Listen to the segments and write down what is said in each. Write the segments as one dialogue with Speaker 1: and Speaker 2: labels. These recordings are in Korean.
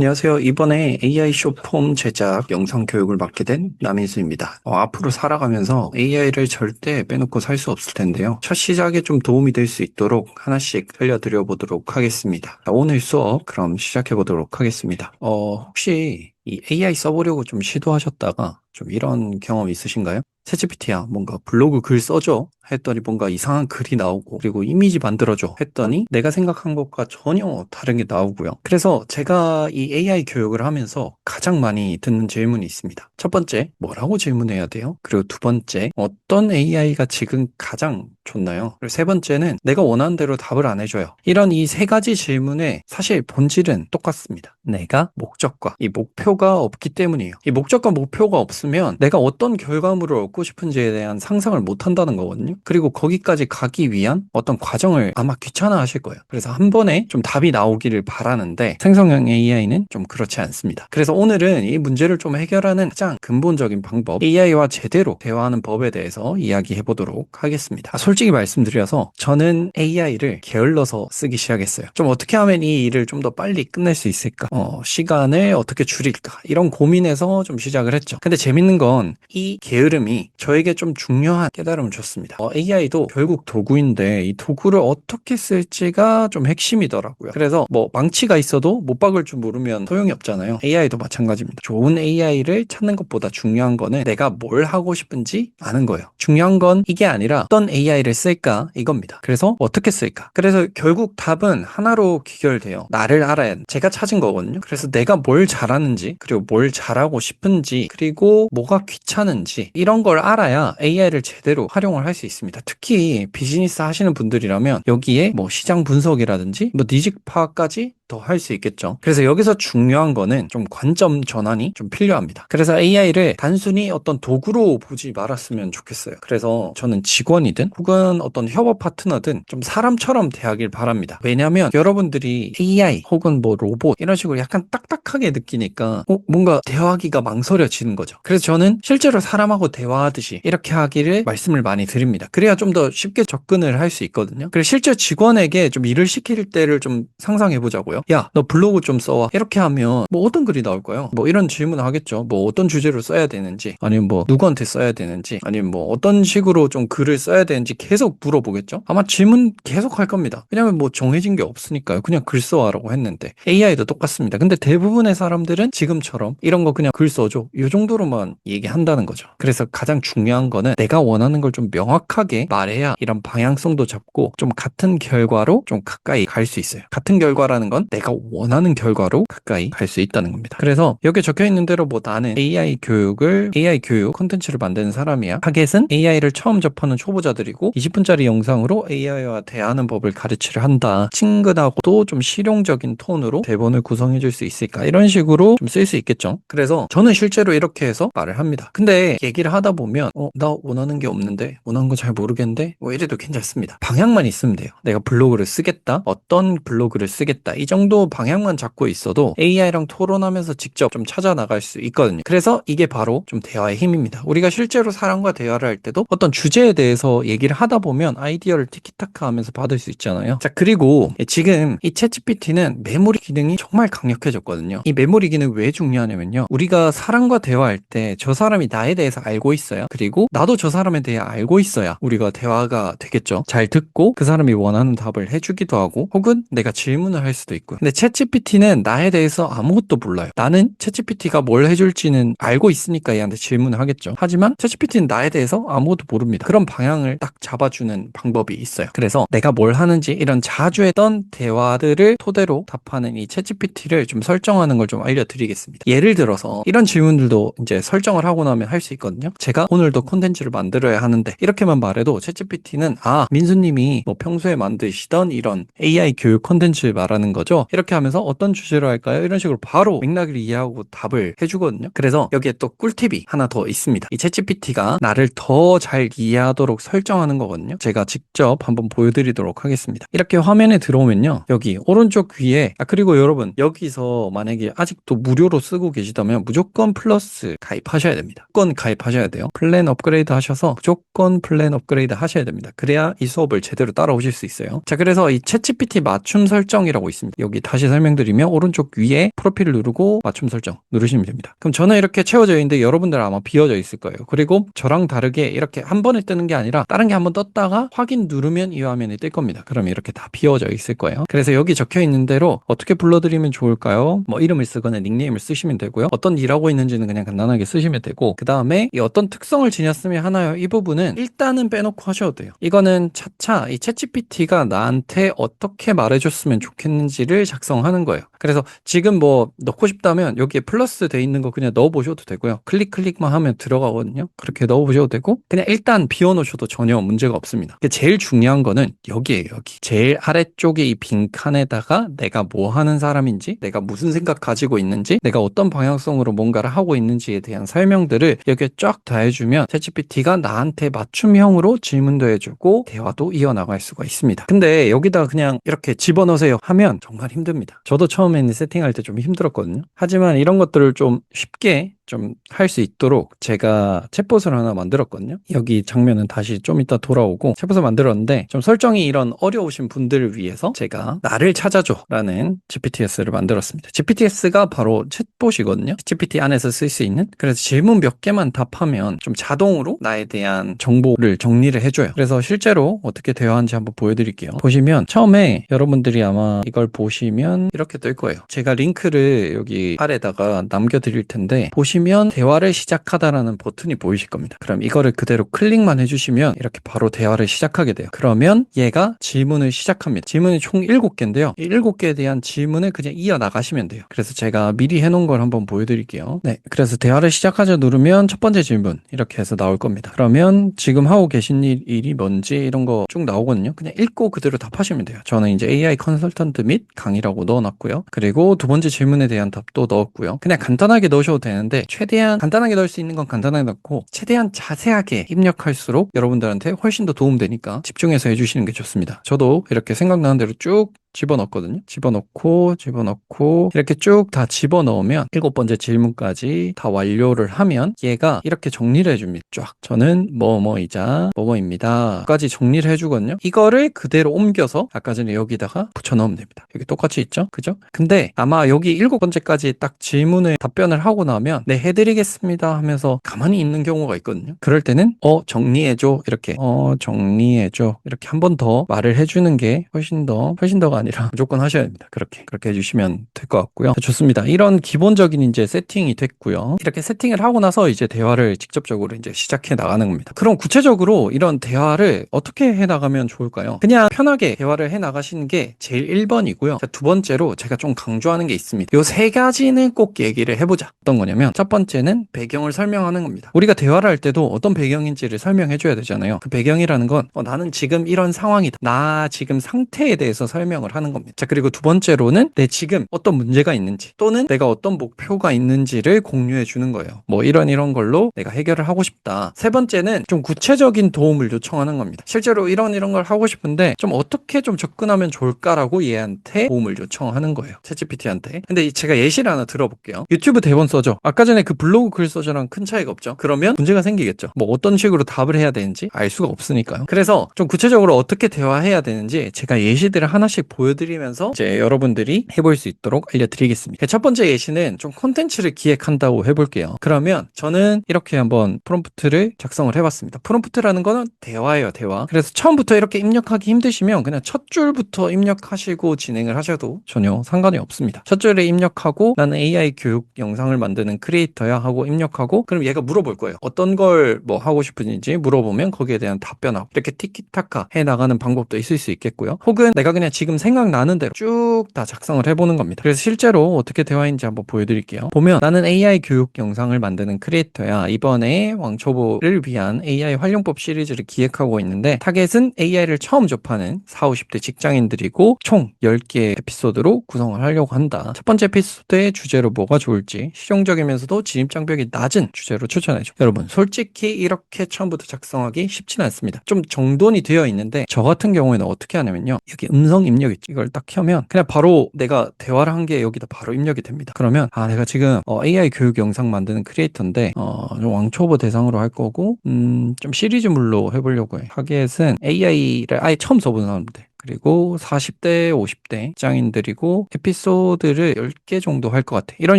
Speaker 1: 안녕하세요. 이번에 AI 쇼폼 제작 영상 교육을 맡게 된 남인수입니다. 어, 앞으로 살아가면서 AI를 절대 빼놓고 살 수 없을 텐데요. 첫 시작에 좀 도움이 될 수 있도록 하나씩 알려드려 보도록 하겠습니다. 자, 오늘 수업 그럼 시작해 보도록 하겠습니다. 어, 혹시 이 AI 써보려고 좀 시도하셨다가 좀 이런 경험 있으신가요? 챗GPT야 뭔가 블로그 글 써줘 했더니 뭔가 이상한 글이 나오고 그리고 이미지 만들어줘 했더니 내가 생각한 것과 전혀 다른 게 나오고요. 그래서 제가 이 AI 교육을 하면서 가장 많이 듣는 질문이 있습니다. 첫 번째, 뭐라고 질문해야 돼요? 그리고 두 번째, 어떤 AI가 지금 가장 좋나요? 그리고 세 번째는 내가 원하는 대로 답을 안 해줘요. 이런 이 세 가지 질문의 사실 본질은 똑같습니다. 내가 목적과 이 목표가 없기 때문이에요. 이 목적과 목표가 없으면 내가 어떤 결과물을 얻고 싶은지에 대한 상상을 못 한다는 거거든요. 그리고 거기까지 가기 위한 어떤 과정을 아마 귀찮아 하실 거예요. 그래서 한 번에 좀 답이 나오기를 바라는데 생성형 AI는 좀 그렇지 않습니다. 그래서 오늘은 이 문제를 좀 해결하는 가장 근본적인 방법, AI와 제대로 대화하는 법에 대해서 이야기해 보도록 하겠습니다. 아, 솔직히 말씀드려서 저는 AI를 게을러서 쓰기 시작했어요. 좀 어떻게 하면 이 일을 좀 더 빨리 끝낼 수 있을까? 어, 시간을 어떻게 줄일까? 이런 고민에서 좀 시작을 했죠. 근데 재밌는 건 이 게으름이 저에게 좀 중요한 깨달음을 줬습니다. 어, AI도 결국 도구인데 이 도구를 어떻게 쓸지가 좀 핵심이더라고요. 그래서 뭐 망치가 있어도 못 박을 줄 모르면 소용이 없잖아요. AI도 마찬가지입니다. 좋은 AI를 찾는 것보다 중요한 거는 내가 뭘 하고 싶은지 아는 거예요. 중요한 건 이게 아니라 어떤 AI를 쓸까 이겁니다. 그래서 어떻게 쓸까? 그래서 결국 답은 하나로 귀결돼요. 나를 알아야 돼. 제가 찾은 거거든요. 그래서 내가 뭘 잘하는지 그리고 뭘 잘하고 싶은지 그리고 뭐가 귀찮은지 이런 걸 알아야 AI를 제대로 활용을 할 수 있 습니다. 특히 비즈니스 하시는 분들이라면 여기에 뭐 시장 분석이라든지 뭐 니즈 파악까지 더 할 수 있겠죠. 그래서 여기서 중요한 거는 좀 관점 전환이 좀 필요합니다. 그래서 AI를 단순히 어떤 도구로 보지 말았으면 좋겠어요. 그래서 저는 직원이든 혹은 어떤 협업 파트너든 좀 사람처럼 대하길 바랍니다. 왜냐하면 여러분들이 AI 혹은 뭐 로봇 이런 식으로 약간 딱딱하게 느끼니까 어, 뭔가 대화하기가 망설여지는 거죠. 그래서 저는 실제로 사람하고 대화하듯이 이렇게 하기를 말씀을 많이 드립니다. 그래야 좀 더 쉽게 접근을 할 수 있거든요. 그래서 실제 직원에게 좀 일을 시킬 때를 좀 상상해 보자고요. 야, 너 블로그 좀 써와. 이렇게 하면 뭐 어떤 글이 나올까요? 뭐 이런 질문을 하겠죠. 뭐 어떤 주제로 써야 되는지, 아니면 뭐 누구한테 써야 되는지, 아니면 뭐 어떤 식으로 좀 글을 써야 되는지 계속 물어보겠죠. 아마 질문 계속 할 겁니다. 왜냐면 뭐 정해진 게 없으니까요. 그냥 글 써와라고 했는데 AI도 똑같습니다. 근데 대부분의 사람들은 지금처럼 이런 거 그냥 글 써줘. 이 정도로만 얘기한다는 거죠. 그래서 가장 중요한 거는 내가 원하는 걸 좀 명확하게 말해야 이런 방향성도 잡고 좀 같은 결과로 좀 가까이 갈 수 있어요. 같은 결과라는 건 내가 원하는 결과로 가까이 갈 수 있다는 겁니다. 그래서 여기 적혀 있는 대로 뭐 나는 AI 교육을 AI 교육 콘텐츠를 만드는 사람이야. 타겟은 AI를 처음 접하는 초보자들이고 20분짜리 영상으로 AI와 대하는 법을 가르치려 한다. 친근하고도 좀 실용적인 톤으로 대본을 구성해 줄 수 있을까? 이런 식으로 좀 쓸 수 있겠죠. 그래서 저는 실제로 이렇게 해서 말을 합니다. 근데 얘기를 하다 보면 어, 나 원하는 게 없는데 원하는 거 잘 모르겠는데 뭐 이래도 괜찮습니다. 방향만 있으면 돼요. 내가 블로그를 쓰겠다. 어떤 블로그를 쓰겠다. 이 정도 방향만 잡고 있어도 AI랑 토론하면서 직접 좀 찾아 나갈 수 있거든요. 그래서 이게 바로 좀 대화의 힘입니다. 우리가 실제로 사람과 대화를 할 때도 어떤 주제에 대해서 얘기를 하다 보면 아이디어를 티키타카 하면서 받을 수 있잖아요. 자, 그리고 지금 이 챗GPT는 메모리 기능이 정말 강력해졌거든요. 이 메모리 기능 왜 중요하냐면요. 우리가 사람과 대화할 때 저 사람이 나에 대해서 알고 있어요. 그리고 나도 저 사람에 대해 알고 있어야 우리가 대화가 되겠죠. 잘 듣고 그 사람이 원하는 답을 해주기도 하고 혹은 내가 질문을 할 수도 있고 요. 근데 챗GPT는 나에 대해서 아무것도 몰라요. 나는 챗GPT가 뭘 해줄지는 알고 있으니까 얘한테 질문을 하겠죠. 하지만 챗GPT는 나에 대해서 아무것도 모릅니다. 그런 방향을 딱 잡아주는 방법이 있어요. 그래서 내가 뭘 하는지 이런 자주 했던 대화들을 토대로 답하는 이 챗GPT를 좀 설정하는 걸 좀 알려드리겠습니다. 예를 들어서 이런 질문들도 이제 설정을 하고 나면 할 수 있거든요. 제가 오늘도 콘텐츠를 만들어야 하는데 이렇게만 말해도 챗GPT는 아 민수님이 뭐 평소에 만드시던 이런 AI 교육 콘텐츠 말하는 거죠. 이렇게 하면서 어떤 주제로 할까요? 이런 식으로 바로 맥락을 이해하고 답을 해주거든요. 그래서 여기에 또 꿀팁이 하나 더 있습니다. 이 챗GPT가 나를 더 잘 이해하도록 설정하는 거거든요. 제가 직접 한번 보여드리도록 하겠습니다. 이렇게 화면에 들어오면요. 여기 오른쪽 위에 아 그리고 여러분 여기서 만약에 아직도 무료로 쓰고 계시다면 무조건 플러스 가입하셔야 됩니다. 무조건 가입하셔야 돼요. 플랜 업그레이드 하셔서 무조건 플랜 업그레이드 하셔야 됩니다. 그래야 이 수업을 제대로 따라오실 수 있어요. 자 그래서 이 챗GPT 맞춤 설정이라고 있습니다. 여기 다시 설명드리면 오른쪽 위에 프로필 누르고 맞춤 설정 누르시면 됩니다. 그럼 저는 이렇게 채워져 있는데 여러분들은 아마 비어져 있을 거예요. 그리고 저랑 다르게 이렇게 한 번에 뜨는 게 아니라 다른 게 한 번 떴다가 확인 누르면 이 화면이 뜰 겁니다. 그럼 이렇게 다 비어져 있을 거예요. 그래서 여기 적혀 있는 대로 어떻게 불러드리면 좋을까요? 뭐 이름을 쓰거나 닉네임을 쓰시면 되고요. 어떤 일하고 있는지는 그냥 간단하게 쓰시면 되고 그 다음에 이 어떤 특성을 지녔으면 하나요? 이 부분은 일단은 빼놓고 하셔도 돼요. 이거는 차차 이 챗GPT가 나한테 어떻게 말해줬으면 좋겠는지를 작성하는 거예요. 그래서 지금 뭐 넣고 싶다면 여기에 플러스 돼 있는 거 그냥 넣어보셔도 되고요. 클릭 클릭만 하면 들어가거든요. 그렇게 넣어보셔도 되고 그냥 일단 비워놓으셔도 전혀 문제가 없습니다. 제일 중요한 거는 여기에요. 여기 제일 아래쪽에 이 빈 칸에다가 내가 뭐 하는 사람인지 내가 무슨 생각 가지고 있는지 내가 어떤 방향성으로 뭔가를 하고 있는지에 대한 설명들을 여기에 쫙 다 해주면 챗GPT가 나한테 맞춤형으로 질문도 해주고 대화도 이어나갈 수가 있습니다. 근데 여기다 그냥 이렇게 집어넣으세요 하면 정말 힘듭니다. 저도 처음에는 세팅할 때 좀 힘들었거든요. 하지만 이런 것들을 좀 쉽게 좀 할 수 있도록 제가 챗봇을 하나 만들었거든요. 여기 장면은 다시 좀 이따 돌아오고 챗봇을 만들었는데 좀 설정이 이런 어려우신 분들을 위해서 제가 나를 찾아줘 라는 GPTS를 만들었습니다. GPTS가 바로 챗봇이거든요. GPT 안에서 쓸 수 있는 그래서 질문 몇 개만 답하면 좀 자동으로 나에 대한 정보를 정리를 해줘요. 그래서 실제로 어떻게 대화하는지 한번 보여드릴게요. 보시면 처음에 여러분들이 아마 이걸 보시 면 이렇게 뜰 거예요. 제가 링크를 여기 아래다가 남겨드릴 텐데 보시면 대화를 시작하다라는 버튼이 보이실 겁니다. 그럼 이거를 그대로 클릭만 해주시면 이렇게 바로 대화를 시작하게 돼요. 그러면 얘가 질문을 시작합니다. 질문이 총 7개인데요. 이 7개에 대한 질문을 그냥 이어나가시면 돼요. 그래서 제가 미리 해놓은 걸 한번 보여드릴게요. 네. 그래서 대화를 시작하자 누르면 첫 번째 질문 이렇게 해서 나올 겁니다. 그러면 지금 하고 계신 일, 일이 뭔지 이런 거 쭉 나오거든요. 그냥 읽고 그대로 답하시면 돼요. 저는 이제 AI 컨설턴트 및 강의라고 넣어놨고요. 그리고 두 번째 질문에 대한 답도 넣었고요. 그냥 간단하게 넣으셔도 되는데 최대한 간단하게 넣을 수 있는 건 간단하게 넣고 최대한 자세하게 입력할수록 여러분들한테 훨씬 더 도움되니까 집중해서 해주시는 게 좋습니다. 저도 이렇게 생각나는 대로 쭉 집어넣거든요. 집어넣고 집어넣고 이렇게 쭉 다 집어넣으면 일곱 번째 질문까지 다 완료를 하면 얘가 이렇게 정리를 해줍니다. 쫙 저는 뭐뭐이자 뭐뭐입니다. 까지 정리를 해주거든요. 이거를 그대로 옮겨서 아까 전에 여기다가 붙여넣으면 됩니다. 여기 똑같이 있죠? 그죠? 근데 아마 여기 일곱 번째까지 딱 질문을 답변을 하고 나면 네 해드리겠습니다 하면서 가만히 있는 경우가 있거든요. 그럴 때는 어 정리해줘 이렇게 어 정리해줘 이렇게 한 번 더 말을 해주는 게 훨씬 더 훨씬 더가 아니라 무조건 하셔야 됩니다. 그렇게 그렇게 해주시면 될 것 같고요. 좋습니다. 이런 기본적인 이제 세팅이 됐고요. 이렇게 세팅을 하고 나서 이제 대화를 직접적으로 이제 시작해 나가는 겁니다. 그럼 구체적으로 이런 대화를 어떻게 해 나가면 좋을까요? 그냥 편하게 대화를 해 나가시는 게 제일 1번이고요. 두 번째로 제가 좀 강조하는 게 있습니다. 요 세 가지는 꼭 얘기를 해보자. 어떤 거냐면 첫 번째는 배경을 설명하는 겁니다. 우리가 대화를 할 때도 어떤 배경인지를 설명해 줘야 되잖아요. 그 배경이라는 건 어, 나는 지금 이런 상황이다. 나 지금 상태에 대해서 설명을 하는 겁니다. 자, 그리고 두 번째로는 내 지금 어떤 문제가 있는지 또는 내가 어떤 목표가 있는지를 공유해 주는 거예요. 뭐 이런 이런 걸로 내가 해결을 하고 싶다. 세 번째는 좀 구체적인 도움을 요청하는 겁니다. 실제로 이런 이런 걸 하고 싶은데 좀 어떻게 좀 접근하면 좋을까라고 얘한테 도움을 요청하는 거예요. 챗GPT한테. 근데 이 제가 예시를 하나 들어볼게요. 유튜브 대본 써줘. 아까 전에 그 블로그 글 써줘랑 큰 차이가 없죠. 그러면 문제가 생기겠죠. 뭐 어떤 식으로 답을 해야 되는지 알 수가 없으니까요. 그래서 좀 구체적으로 어떻게 대화해야 되는지 제가 예시들을 하나씩 보 여드리면서 이제 여러분들이 해볼 수 있도록 알려드리겠습니다. 첫 번째 예시는 좀 콘텐츠를 기획한다고 해볼게요. 그러면 저는 이렇게 한번 프롬프트를 작성을 해봤습니다. 프롬프트라는 거는 대화예요, 대화. 그래서 처음부터 이렇게 입력하기 힘드시면 그냥 첫 줄부터 입력하시고 진행을 하셔도 전혀 상관이 없습니다. 첫 줄에 입력하고 나는 AI 교육 영상을 만드는 크리에이터야 하고 입력하고 그럼 얘가 물어볼 거예요. 어떤 걸 뭐 하고 싶은지 물어보면 거기에 대한 답변하고 이렇게 티키타카 해 나가는 방법도 있을 수 있겠고요. 혹은 내가 그냥 지금 생 각나는 대로 쭉 다 작성을 해보는 겁니다. 그래서 실제로 어떻게 대화인지 한번 보여드릴게요. 보면 나는 AI 교육 영상을 만드는 크리에이터야. 이번에 왕초보를 위한 AI 활용법 시리즈를 기획하고 있는데 타겟은 AI를 처음 접하는 40, 50대 직장인들이고 총 10개의 에피소드로 구성을 하려고 한다. 첫 번째 에피소드의 주제로 뭐가 좋을지 실용적이면서도 진입장벽이 낮은 주제로 추천해줘. 여러분 솔직히 이렇게 처음부터 작성하기 쉽지는 않습니다. 좀 정돈이 되어 있는데 저 같은 경우에는 어떻게 하냐면요. 여기 음성 입력 이걸 딱 켜면 그냥 바로 내가 대화를 한 게 여기다 바로 입력이 됩니다. 그러면 아 내가 지금 어, AI 교육 영상 만드는 크리에이터인데 어, 좀 왕초보 대상으로 할 거고 음, 좀 시리즈물로 해보려고 해. 타겟은 AI를 아예 처음 써보는 사람들. 그리고 40대, 50대 직장인들이고 에피소드를 10개 정도 할 것 같아. 이런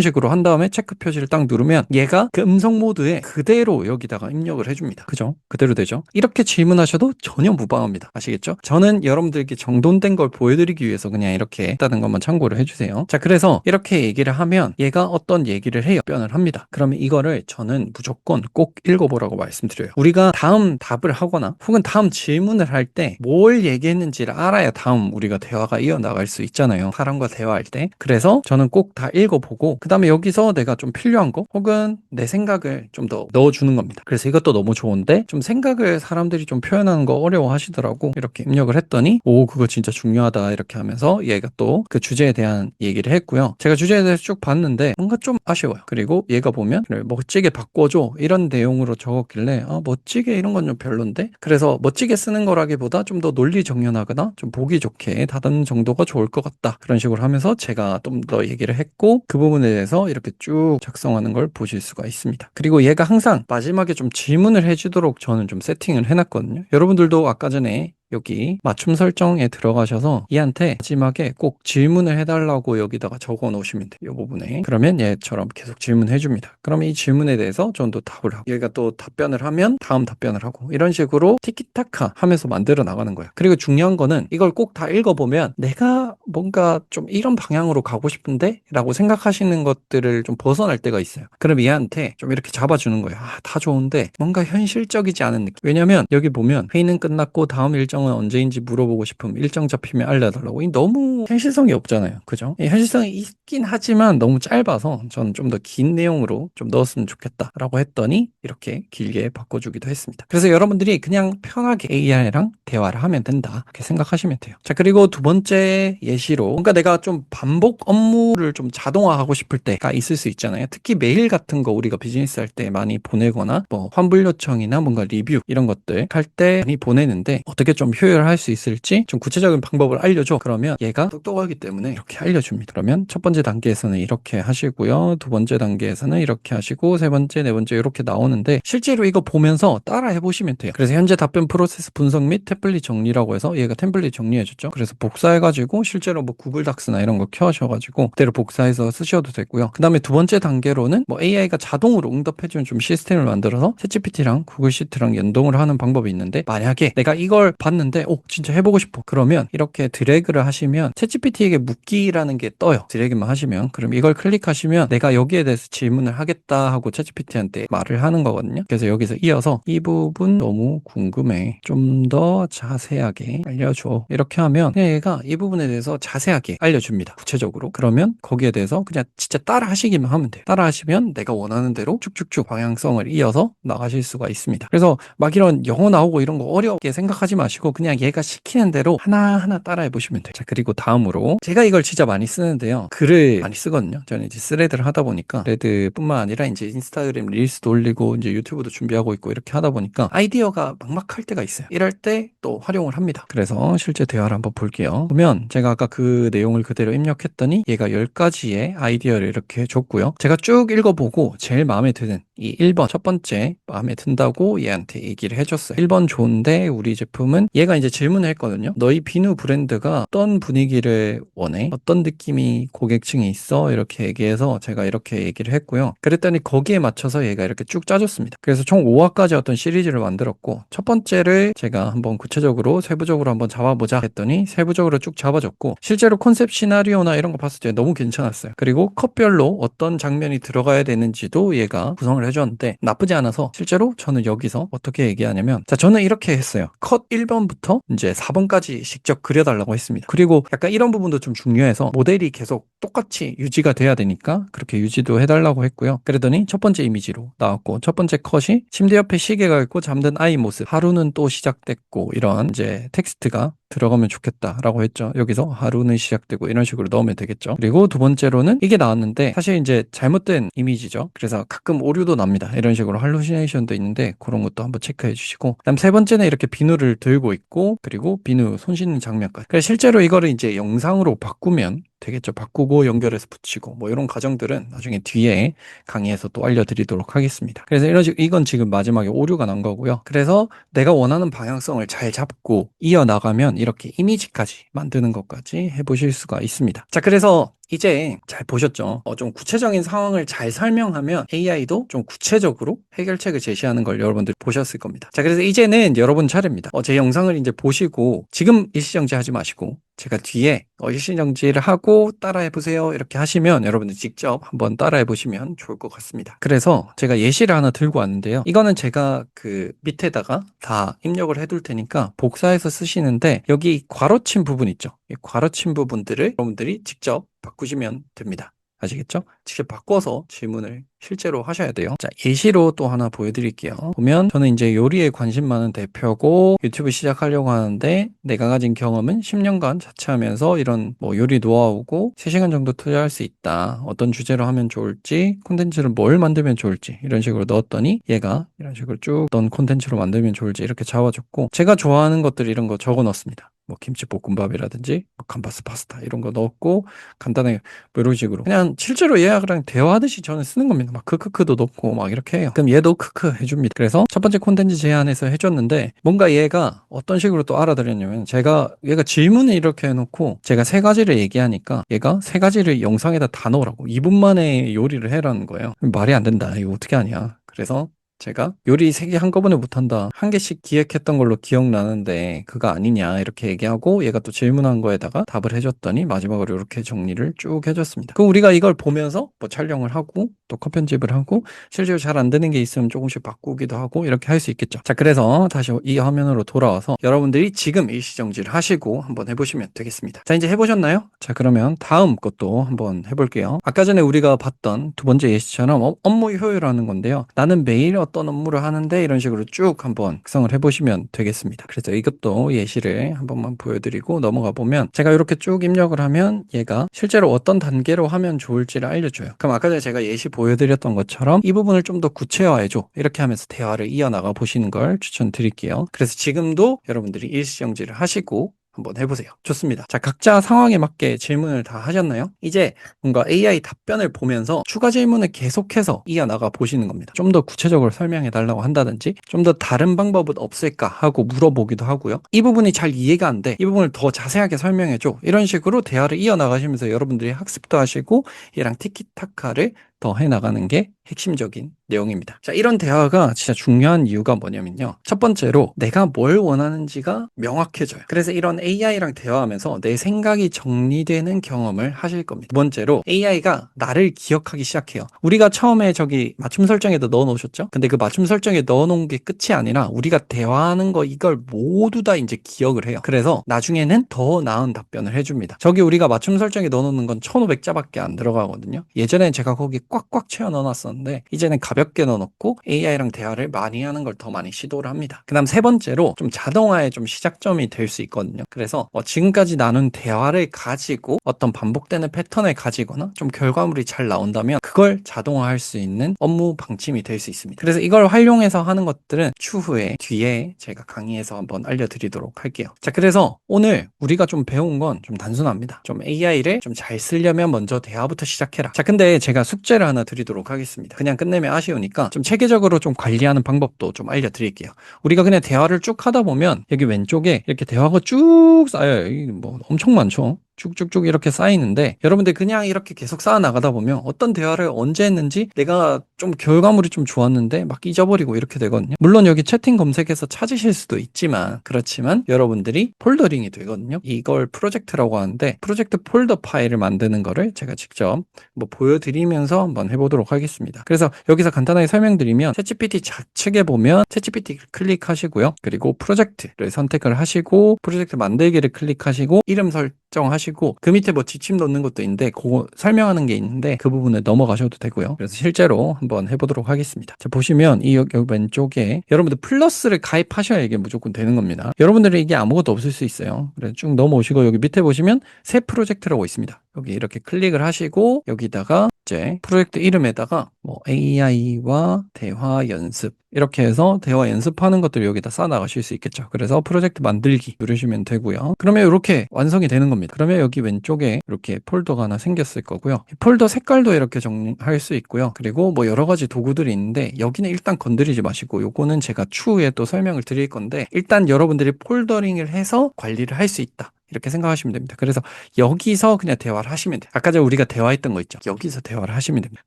Speaker 1: 식으로 한 다음에 체크 표시를 딱 누르면 얘가 그 음성 모드에 그대로 여기다가 입력을 해줍니다. 그죠? 그대로 되죠? 이렇게 질문하셔도 전혀 무방합니다. 아시겠죠? 저는 여러분들께 정돈된 걸 보여드리기 위해서 그냥 이렇게 했다는 것만 참고를 해주세요. 자, 그래서 이렇게 얘기를 하면 얘가 어떤 얘기를 해요. 답변을 합니다. 그러면 이거를 저는 무조건 꼭 읽어보라고 말씀드려요. 우리가 다음 답을 하거나 혹은 다음 질문을 할 때 뭘 얘기했는지를 알아야 다음 우리가 대화가 이어나갈 수 있잖아요. 사람과 대화할 때. 그래서 저는 꼭 다 읽어보고 그 다음에 여기서 내가 좀 필요한 거 혹은 내 생각을 좀 더 넣어주는 겁니다. 그래서 이것도 너무 좋은데 좀 생각을 사람들이 좀 표현하는 거 어려워 하시더라고. 이렇게 입력을 했더니 오 그거 진짜 중요하다 이렇게 하면서 얘가 또 그 주제에 대한 얘기를 했고요. 제가 주제에 대해서 쭉 봤는데 뭔가 좀 아쉬워요. 그리고 얘가 보면 멋지게 바꿔줘 이런 내용으로 적었길래 아 멋지게 이런 건 좀 별론데 그래서 멋지게 쓰는 거라기보다 좀 더 논리 정연하거나 좀 보기 좋게 다듬는 정도가 좋을 것 같다 그런 식으로 하면서 제가 좀 더 얘기를 했고 그 부분에 대해서 이렇게 쭉 작성하는 걸 보실 수가 있습니다. 그리고 얘가 항상 마지막에 좀 질문을 해주도록 저는 좀 세팅을 해놨거든요. 여러분들도 아까 전에 여기 맞춤 설정에 들어가셔서 얘한테 마지막에 꼭 질문을 해달라고 여기다가 적어 놓으시면 돼요. 이 부분에. 그러면 얘처럼 계속 질문해 줍니다. 그러면 이 질문에 대해서 또 답을 하고 얘가 또 답변을 하면 다음 답변을 하고 이런 식으로 티키타카 하면서 만들어 나가는 거예요. 그리고 중요한 거는 이걸 꼭 다 읽어보면 내가 뭔가 좀 이런 방향으로 가고 싶은데 라고 생각하시는 것들을 좀 벗어날 때가 있어요. 그럼 얘한테 좀 이렇게 잡아주는 거예요. 아, 다 좋은데 뭔가 현실적이지 않은 느낌. 왜냐면 여기 보면 회의는 끝났고 다음 일정 은 언제인지 물어보고 싶음 일정 잡히면 알려달라고. 이 너무 현실성이 없잖아요. 그죠? 이 현실성이 있긴 하지만 너무 짧아서 저는 좀 더 긴 내용으로 좀 넣었으면 좋겠다라고 했더니 이렇게 길게 바꿔주기도 했습니다. 그래서 여러분들이 그냥 편하게 AI랑 대화를 하면 된다. 이렇게 생각하시면 돼요. 자, 그리고 두 번째 예시로 뭔가 내가 좀 반복 업무를 좀 자동화하고 싶을 때가 있을 수 있잖아요. 특히 메일 같은 거 우리가 비즈니스 할 때 많이 보내거나 뭐 환불 요청이나 뭔가 리뷰 이런 것들 할 때 많이 보내는데 어떻게 좀 효율할 수 있을지 좀 구체적인 방법을 알려줘. 그러면 얘가 똑똑하기 때문에 이렇게 알려줍니다. 그러면 첫 번째 단계에서는 이렇게 하시고요. 두 번째 단계에서는 이렇게 하시고 세 번째, 네 번째 이렇게 나오는데 실제로 이거 보면서 따라 해보시면 돼요. 그래서 현재 답변 프로세스 분석 및 템플릿 정리라고 해서 얘가 템플릿 정리해줬죠. 그래서 복사해가지고 실제로 뭐 구글 닥스나 이런 거 켜셔가지고 그대로 복사해서 쓰셔도 되고요. 그 다음에 두 번째 단계로는 뭐 AI가 자동으로 응답해주는 좀 시스템을 만들어서 챗GPT랑 구글 시트랑 연동을 하는 방법이 있는데 만약에 내가 이걸 봤는 데 오 진짜 해보고 싶어 그러면 이렇게 드래그를 하시면 챗GPT에게 묻기라는 게 떠요. 드래그만 하시면 그럼 이걸 클릭하시면 내가 여기에 대해서 질문을 하겠다 하고 챗GPT한테 말을 하는 거거든요. 그래서 여기서 이어서 이 부분 너무 궁금해. 좀 더 자세하게 알려줘. 이렇게 하면 얘가 이 부분에 대해서 자세하게 알려줍니다. 구체적으로. 그러면 거기에 대해서 그냥 진짜 따라 하시기만 하면 돼요. 따라 하시면 내가 원하는 대로 쭉쭉쭉 방향성을 이어서 나가실 수가 있습니다. 그래서 막 이런 영어 나오고 이런 거 어렵게 생각하지 마시고 그냥 얘가 시키는 대로 하나하나 따라해 보시면 돼요. 자, 그리고 다음으로 제가 이걸 진짜 많이 쓰는데요. 글을 많이 쓰거든요. 저는 이제 스레드를 하다 보니까 스레드뿐만 아니라 이제 인스타그램 릴스도 올리고 이제 유튜브도 준비하고 있고 이렇게 하다 보니까 아이디어가 막막할 때가 있어요. 이럴 때 또 활용을 합니다. 그래서 실제 대화를 한번 볼게요. 보면 제가 아까 그 내용을 그대로 입력했더니 얘가 10가지의 아이디어를 이렇게 줬고요. 제가 쭉 읽어보고 제일 마음에 드는 이 1번 첫 번째 마음에 든다고 얘한테 얘기를 해줬어요. 1번 좋은데 우리 제품은 얘가 이제 질문을 했거든요. 너희 비누 브랜드가 어떤 분위기를 원해? 어떤 느낌이 고객층에 있어? 이렇게 얘기해서 제가 이렇게 얘기를 했고요. 그랬더니 거기에 맞춰서 얘가 이렇게 쭉 짜줬습니다. 그래서 총 5화까지 어떤 시리즈를 만들었고 첫 번째를 제가 한번 구체적으로 세부적으로 한번 잡아보자 했더니 세부적으로 쭉 잡아줬고 실제로 컨셉 시나리오나 이런 거 봤을 때 너무 괜찮았어요. 그리고 컷별로 어떤 장면이 들어가야 되는지도 얘가 구성을 해줬는데 나쁘지 않아서 실제로 저는 여기서 어떻게 얘기하냐면 자 저는 이렇게 했어요. 컷 1번 부터 이제 4번까지 직접 그려달라고 했습니다. 그리고 약간 이런 부분도 좀 중요해서 모델이 계속 똑같이 유지가 돼야 되니까 그렇게 유지도 해달라고 했고요. 그러더니 첫 번째 이미지로 나왔고 첫 번째 컷이 침대 옆에 시계가 있고 잠든 아이 모습 하루는 또 시작됐고 이런 이제 텍스트가 들어가면 좋겠다라고 했죠. 여기서 하루는 시작되고 이런 식으로 넣으면 되겠죠. 그리고 두 번째로는 이게 나왔는데 사실 이제 잘못된 이미지죠. 그래서 가끔 오류도 납니다. 이런 식으로 할루시네이션도 있는데 그런 것도 한번 체크해 주시고 그다음 세 번째는 이렇게 비누를 들고 있고 그리고 비누 손 씻는 장면까지. 실제로 이거를 이제 영상으로 바꾸면 되겠죠. 바꾸고 연결해서 붙이고 뭐 이런 과정들은 나중에 뒤에 강의에서 또 알려드리도록 하겠습니다. 그래서 이런 식 이건 지금 마지막에 오류가 난 거고요. 그래서 내가 원하는 방향성을 잘 잡고 이어나가면 이렇게 이미지까지 만드는 것까지 해보실 수가 있습니다. 자, 그래서 이제 잘 보셨죠? 어, 좀 구체적인 상황을 잘 설명하면 AI도 좀 구체적으로 해결책을 제시하는 걸 여러분들 보셨을 겁니다. 자, 그래서 이제는 여러분 차례입니다. 어, 제 영상을 이제 보시고 지금 일시정지 하지 마시고 제가 뒤에 어, 일시정지를 하고 따라해 보세요. 이렇게 하시면 여러분들 직접 한번 따라해 보시면 좋을 것 같습니다. 그래서 제가 예시를 하나 들고 왔는데요. 이거는 제가 그 밑에다가 다 입력을 해둘 테니까 복사해서 쓰시는데 여기 괄호친 부분 있죠. 이 괄호친 부분들을 여러분들이 직접 바꾸시면 됩니다. 아시겠죠? 직접 바꿔서 질문을 실제로 하셔야 돼요. 자, 예시로 또 하나 보여드릴게요. 보면 저는 이제 요리에 관심 많은 대표고 유튜브 시작하려고 하는데 내가 가진 경험은 10년간 자취하면서 이런 뭐 요리 노하우고 3시간 정도 투자할 수 있다. 어떤 주제로 하면 좋을지, 콘텐츠를 뭘 만들면 좋을지 이런 식으로 넣었더니 얘가 이런 식으로 쭉 어떤 콘텐츠로 만들면 좋을지 이렇게 잡아줬고 제가 좋아하는 것들 이런 거 적어 넣었습니다. 뭐 김치 볶음밥이라든지 뭐 감바스 파스타 이런 거 넣었고 간단하게 뭐 이런 식으로 그냥 실제로 얘랑 대화하듯이 저는 쓰는 겁니다. 막 크크크도 넣고 막 이렇게 해요. 그럼 얘도 크크 해줍니다. 그래서 첫 번째 콘텐츠 제안해서 해줬는데 뭔가 얘가 어떤 식으로 또 알아들었냐면 제가 얘가 질문을 이렇게 해놓고 제가 세 가지를 얘기하니까 얘가 세 가지를 영상에다 다 넣으라고 2분 만에 요리를 해라는 거예요. 말이 안 된다. 이거 어떻게 하냐. 그래서 제가 요리 세개 한꺼번에 못한다. 한 개씩 기획했던 걸로 기억나는데 그거 아니냐 이렇게 얘기하고 얘가 또 질문한 거에다가 답을 해줬더니 마지막으로 이렇게 정리를 쭉 해줬습니다. 그럼 우리가 이걸 보면서 뭐 촬영을 하고 또 컷 편집을 하고 실제로 잘 안 되는 게 있으면 조금씩 바꾸기도 하고 이렇게 할 수 있겠죠. 자 그래서 다시 이 화면으로 돌아와서 여러분들이 지금 일시정지를 하시고 한번 해보시면 되겠습니다. 자 이제 해보셨나요? 자 그러면 다음 것도 한번 해볼게요. 아까 전에 우리가 봤던 두 번째 예시처럼 업- 업무 효율하는 건데요. 나는 매일 어떤 업무를 하는데 이런 식으로 쭉 한번 작성을 해보시면 되겠습니다. 그래서 이것도 예시를 한 번만 보여드리고 넘어가 보면 제가 이렇게 쭉 입력을 하면 얘가 실제로 어떤 단계로 하면 좋을지를 알려줘요. 그럼 아까 전에 제가 예시 보여드렸던 것처럼 이 부분을 좀 더 구체화해줘. 이렇게 하면서 대화를 이어나가 보시는 걸 추천드릴게요. 그래서 지금도 여러분들이 일시정지를 하시고 한번 해보세요. 좋습니다. 자, 각자 상황에 맞게 질문을 다 하셨나요? 이제 뭔가 AI 답변을 보면서 추가 질문을 계속해서 이어나가 보시는 겁니다. 좀 더 구체적으로 설명해 달라고 한다든지 좀 더 다른 방법은 없을까 하고 물어보기도 하고요. 이 부분이 잘 이해가 안 돼. 이 부분을 더 자세하게 설명해 줘. 이런 식으로 대화를 이어나가시면서 여러분들이 학습도 하시고 얘랑 티키타카를 더 해나가는 게 핵심적인 내용입니다. 자, 이런 대화가 진짜 중요한 이유가 뭐냐면요. 첫 번째로 내가 뭘 원하는지가 명확해져요. 그래서 이런 AI랑 대화하면서 내 생각이 정리되는 경험을 하실 겁니다. 두 번째로 AI가 나를 기억하기 시작해요. 우리가 처음에 저기 맞춤 설정에도 넣어 놓으셨죠? 근데 그 맞춤 설정에 넣어 놓은 게 끝이 아니라 우리가 대화하는 거 이걸 모두 다 이제 기억을 해요. 그래서 나중에는 더 나은 답변을 해줍니다. 저기 우리가 맞춤 설정에 넣어 놓는 건 1500자밖에 안 들어가거든요. 예전엔 제가 거기 꽉꽉 채워 넣어놨었는데 이제는 가볍게 넣어놓고 AI랑 대화를 많이 하는 걸 더 많이 시도를 합니다. 그 다음 세 번째로 좀 자동화의 좀 시작점이 될 수 있거든요. 그래서 어, 지금까지 나눈 대화를 가지고 어떤 반복되는 패턴을 가지거나 좀 결과물이 잘 나온다면 그걸 자동화할 수 있는 업무 방침이 될 수 있습니다. 그래서 이걸 활용해서 하는 것들은 추후에 뒤에 제가 강의에서 한번 알려드리도록 할게요. 자, 그래서 오늘 우리가 좀 배운 건 좀 단순합니다. 좀 AI를 좀 잘 쓰려면 먼저 대화부터 시작해라. 자, 근데 제가 숙제를 하나 드리도록 하겠습니다. 그냥 끝내면 아쉬우니까 좀 체계적으로 좀 관리하는 방법도 좀 알려드릴게요. 우리가 그냥 대화를 쭉 하다 보면 여기 왼쪽에 이렇게 대화가 쭉 쌓여요. 이뭐 엄청 많죠. 쭉쭉쭉 이렇게 쌓이는데 여러분들 그냥 이렇게 계속 쌓아 나가다 보면 어떤 대화를 언제 했는지 내가 좀 결과물이 좀 좋았는데 막 잊어버리고 이렇게 되거든요. 물론 여기 채팅 검색해서 찾으실 수도 있지만 그렇지만 여러분들이 폴더링이 되거든요. 이걸 프로젝트라고 하는데 프로젝트 폴더 파일을 만드는 거를 제가 직접 뭐 보여드리면서 한번 해보도록 하겠습니다. 그래서 여기서 간단하게 설명드리면 챗GPT 좌측에 보면 챗GPT 클릭하시고요. 그리고 프로젝트를 선택을 하시고 프로젝트 만들기를 클릭하시고 이름 설정 하시고 그 밑에 뭐 지침 넣는 것도 있는데 그거 설명하는 게 있는데 그 부분을 넘어가셔도 되고요. 그래서 실제로 한번 해보도록 하겠습니다. 자 보시면 이 여기 왼쪽에 여러분들 플러스를 가입하셔야 이게 무조건 되는 겁니다. 여러분들이 이게 아무것도 없을 수 있어요. 그래서 쭉 넘어오시고 여기 밑에 보시면 새 프로젝트라고 있습니다. 여기 이렇게 클릭을 하시고 여기다가 이제 프로젝트 이름에다가 뭐 AI와 대화 연습 이렇게 해서 대화 연습하는 것들을 여기다 쌓아 나가실 수 있겠죠. 그래서 프로젝트 만들기 누르시면 되고요. 그러면 이렇게 완성이 되는 겁니다. 그러면 여기 왼쪽에 이렇게 폴더가 하나 생겼을 거고요. 이 폴더 색깔도 이렇게 정할 수 있고요. 그리고 뭐 여러 가지 도구들이 있는데 여기는 일단 건드리지 마시고 요거는 제가 추후에 또 설명을 드릴 건데 일단 여러분들이 폴더링을 해서 관리를 할 수 있다. 이렇게 생각하시면 됩니다. 그래서 여기서 그냥 대화를 하시면 돼요. 아까 전에 우리가 대화했던 거 있죠. 여기서 대화를 하시면 됩니다.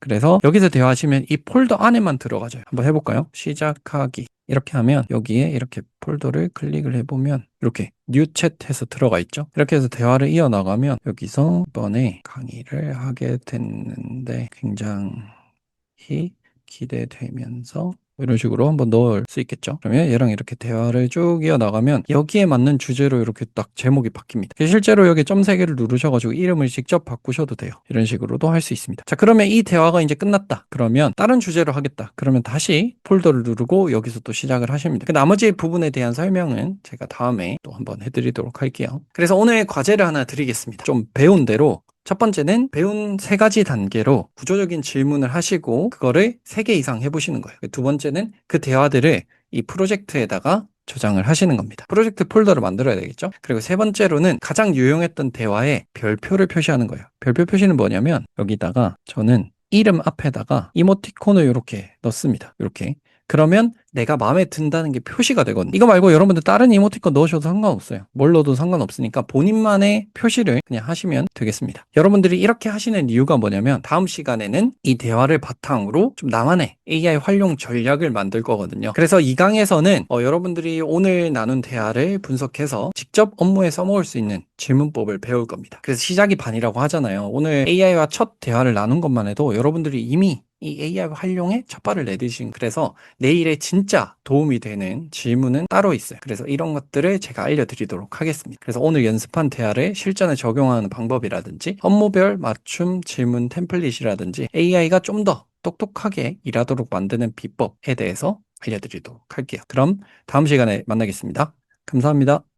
Speaker 1: 그래서 여기서 대화하시면 이 폴더 안에만 들어가져요. 한번 해볼까요? 시작하기. 이렇게 하면 여기에 이렇게 폴더를 클릭을 해보면 이렇게 뉴 챗 해서 들어가 있죠. 이렇게 해서 대화를 이어나가면 여기서 이번에 강의를 하게 됐는데 굉장히 기대되면서 이런 식으로 한번 넣을 수 있겠죠. 그러면 얘랑 이렇게 대화를 쭉 이어나가면 여기에 맞는 주제로 이렇게 딱 제목이 바뀝니다. 실제로 여기 점세 개를 누르셔가지고 이름을 직접 바꾸셔도 돼요. 이런 식으로도 할 수 있습니다. 자, 그러면 이 대화가 이제 끝났다. 그러면 다른 주제로 하겠다. 그러면 다시 폴더를 누르고 여기서 또 시작을 하십니다. 그 나머지 부분에 대한 설명은 제가 다음에 또 한번 해드리도록 할게요. 그래서 오늘 과제를 하나 드리겠습니다. 좀 배운 대로 첫 번째는 배운 세 가지 단계로 구조적인 질문을 하시고 그거를 세 개 이상 해보시는 거예요. 두 번째는 그 대화들을 이 프로젝트에다가 저장을 하시는 겁니다. 프로젝트 폴더를 만들어야 되겠죠? 그리고 세 번째로는 가장 유용했던 대화에 별표를 표시하는 거예요. 별표 표시는 뭐냐면 여기다가 저는 이름 앞에다가 이모티콘을 이렇게 넣습니다. 이렇게. 그러면 내가 마음에 든다는 게 표시가 되거든요. 이거 말고 여러분들 다른 이모티콘 넣으셔도 상관없어요. 뭘 넣어도 상관없으니까 본인만의 표시를 그냥 하시면 되겠습니다. 여러분들이 이렇게 하시는 이유가 뭐냐면 다음 시간에는 이 대화를 바탕으로 좀 나만의 AI 활용 전략을 만들 거거든요. 그래서 이 강에서는 어, 여러분들이 오늘 나눈 대화를 분석해서 직접 업무에 써먹을 수 있는 질문법을 배울 겁니다. 그래서 시작이 반이라고 하잖아요. 오늘 AI와 첫 대화를 나눈 것만 해도 여러분들이 이미 이 AI 활용에 첫 발을 내디신 그래서 내일에 진짜 도움이 되는 질문은 따로 있어요. 그래서 이런 것들을 제가 알려드리도록 하겠습니다. 그래서 오늘 연습한 대화를 실전에 적용하는 방법이라든지 업무별 맞춤 질문 템플릿이라든지 AI가 좀 더 똑똑하게 일하도록 만드는 비법에 대해서 알려드리도록 할게요. 그럼 다음 시간에 만나겠습니다. 감사합니다.